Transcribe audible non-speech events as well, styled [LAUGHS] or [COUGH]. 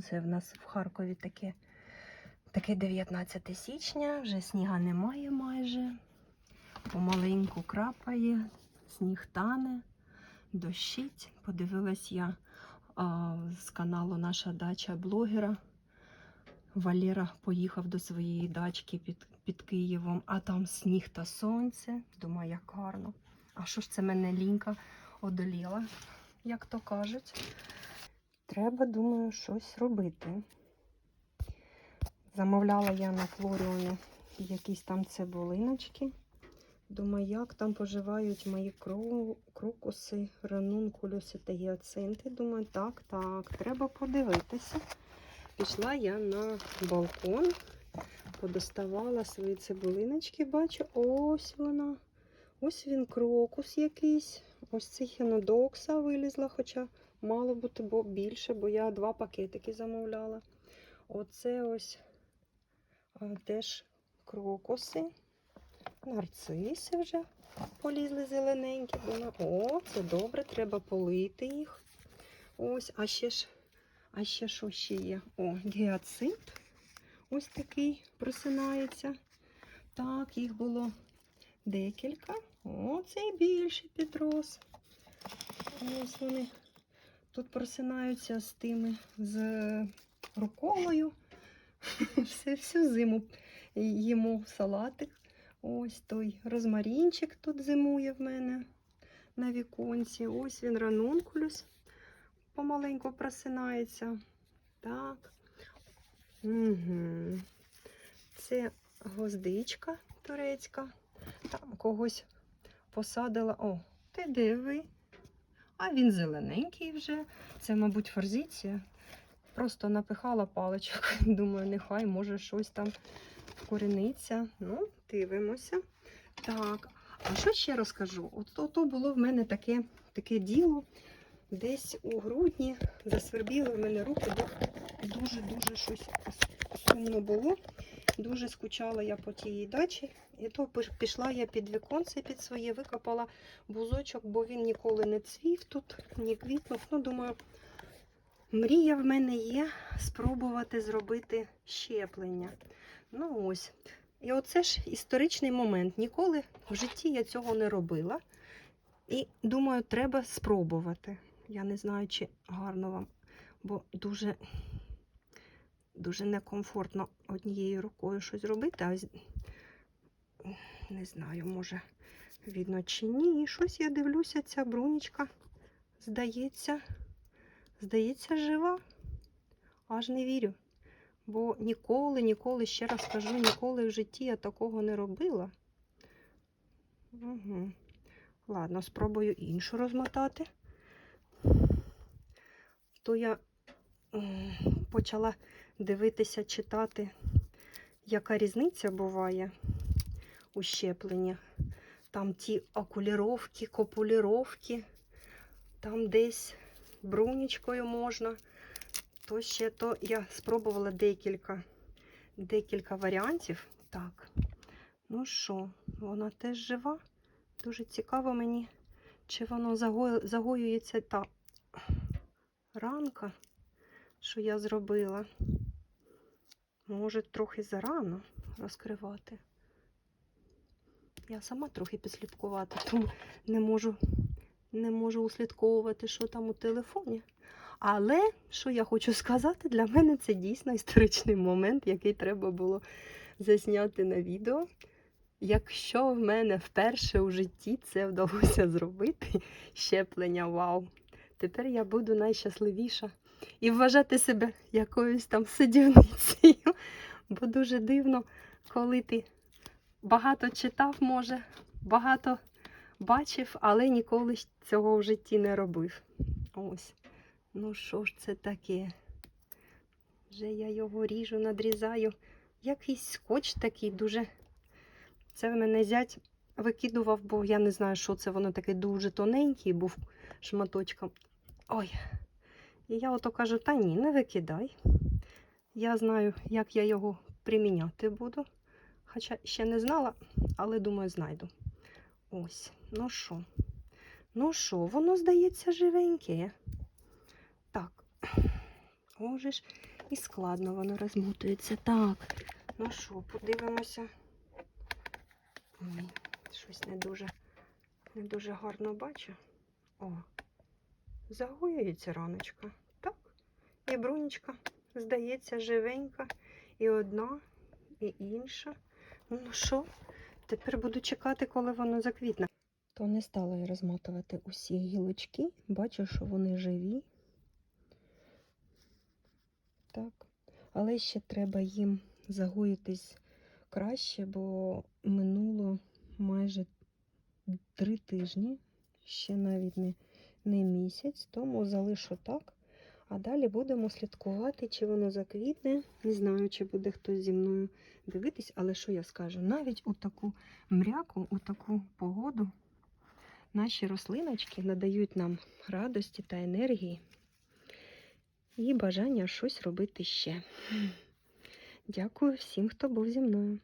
сонце в нас в Харкові таке, таке 19 січня, вже сніга немає майже. Помаленьку крапає, сніг тане, дощить. Подивилась я а, з каналу Наша дача блогера. Валера поїхав до своєї дачки під, під Києвом, а там сніг та сонце. Думаю, як гарно. А що ж це мене лінька одоліла, як то кажуть. Треба, думаю, щось робити. Замовляла я на флоріоні якісь там цибулиночки. Думаю, як там поживають мої кро- крокуси, ранункулюси та гіацинти. Думаю, так, так, треба подивитися. Пішла я на балкон, подоставала свої цибулиночки, бачу, ось вона. Ось він крокус якийсь. Ось цей хінодокса вилізла, хоча мало бути бо більше, бо я два пакетики замовляла. Оце ось теж крокуси, нарциси вже полізли зелененькі. О, це добре, треба полити їх. Ось, а ще ж, а ще що ще є? О, гіацинт. Ось такий просинається. Так, їх було декілька. О, цей більший підрос. Ось вони тут просинаються з тими з руколою. [LAUGHS] Все, всю зиму їмо салатик. Ось той розмарінчик тут зимує в мене на віконці. Ось він ранункулюс. Помаленьку просинається. Так. Угу. Це гвоздичка турецька. Там когось посадила. О, ти диви. А він зелененький вже. Це, мабуть, форзиція. Просто напихала паличок. [LAUGHS] Думаю, нехай може щось там коріниться. Ну, дивимося. Так, а що ще розкажу? От то, було в мене таке, таке діло. Десь у грудні засвербіли в мене руки, бо дуже-дуже щось сумно було. Дуже скучала я по тієї дачі. І то пішла я під віконце під своє, викопала бузочок, бо він ніколи не цвів тут, ні квітнув. Ну, думаю, мрія в мене є спробувати зробити щеплення. Ну ось. І оце ж історичний момент. Ніколи в житті я цього не робила. І думаю, треба спробувати. Я не знаю, чи гарно вам, бо дуже, дуже некомфортно однією рукою щось робити, а ось не знаю, може видно чи ні. І щось я дивлюся, ця брунічка, здається, здається, жива. Аж не вірю. Бо ніколи, ніколи, ще раз кажу, ніколи в житті я такого не робила. Угу. Ладно, спробую іншу розмотати. То я почала дивитися, читати, яка різниця буває у щепленнях. Там ті окуліровки, копуліровки, там десь брунічкою можна. То ще то я спробувала декілька, декілька варіантів. Так, ну що, вона теж жива. Дуже цікаво мені, чи воно загоюється та ранка, що я зробила. Може, трохи зарано розкривати. Я сама трохи підслідкувати, тому не можу, не можу услідковувати, що там у телефоні. Але що я хочу сказати, для мене це дійсно історичний момент, який треба було засняти на відео. Якщо в мене вперше у житті це вдалося зробити, щеплення, вау! Тепер я буду найщасливіша і вважати себе якоюсь там садівницею. Бо дуже дивно, коли ти багато читав, може, багато бачив, але ніколи цього в житті не робив. Ось. Ну що ж це таке? Вже я його ріжу, надрізаю. Якийсь скотч такий дуже. Це в мене зять викидував, бо я не знаю, що це воно таке дуже тоненький був шматочком. Ой. І я ото кажу, та ні, не викидай. Я знаю, як я його приміняти буду. Хоча ще не знала, але думаю, знайду. Ось, ну що? Ну що, воно здається живеньке. Так, Може ж і складно воно розмотується. Так, ну що, подивимося. Ой, щось не дуже, не дуже гарно бачу. О, загоюється раночка. Так, і брунечка, здається, живенька. І одна, і інша. Ну що, тепер буду чекати, коли воно заквітне. То не стала я розматувати усі гілочки. Бачу, що вони живі. Так. Але ще треба їм загоїтись краще, бо минуло майже три тижні, ще навіть не, не місяць, тому залишу так. А далі будемо слідкувати, чи воно заквітне. Не знаю, чи буде хтось зі мною дивитись, але що я скажу? Навіть у таку мряку, у таку погоду наші рослиночки надають нам радості та енергії і бажання щось робити ще. Дякую всім, хто був зі мною.